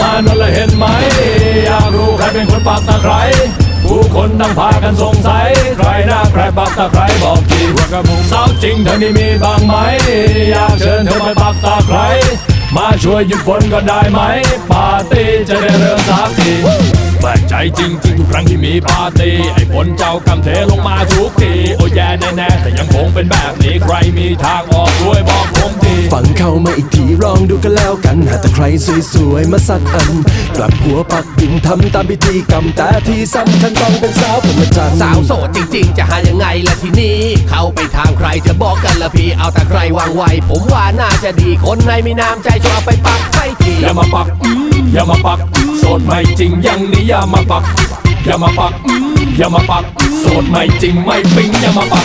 มานนละเห็นไหม อยากรู้ใครเป็นคนปักตะไคร้ผู้คนนั่งพากันสงสัย ใครหน้าใครปักตะไคร้บอกทีว่ากระมุงสาวจริงเธอนี่มีบ้างไหม อยากเชิญเธอมาปักตะไคร้มาช่วยหยุดฝนก็ได้ไหม ปาร์ตี้จะได้เริ่มสักทีแปลกใจจริงจริงๆทุกครั้งที่มีปาร์ตี้ไอ้ฝนเจ้ากำเทลงมาทุกทีโอ้แย่แน่แต่ยังคงเป็นแบบนี้ใครมีทางออกช่วยบอกผมทีฟังเข้ามาอีกที ลองดูกันแล้วกัน หาแต่ใครสวยๆมาสักอัน กลับหัวปักดิ่งทำตามพิธีกรรมแต่ที่สำคัญต้องเป็นสาวผมมาจันทร์สาวโสดจริงๆ จะหายังไงล่ะทีนี้ เข้าไปทางใครจะบอกกันละพี่ เอาแต่ใครวางไว้ ผมว่าน่าจะดีคนในมีน้ำใจช่วยเอาไปปักให้ทีอย่ามาปักอืมอย่ามาปัก โสดไม่จริงอยังนี้อย่ามาปักอย่ามาปักอืมอย่ามาปัก โสดไม่จริงไม่ปิ๊งอย่ามาปัก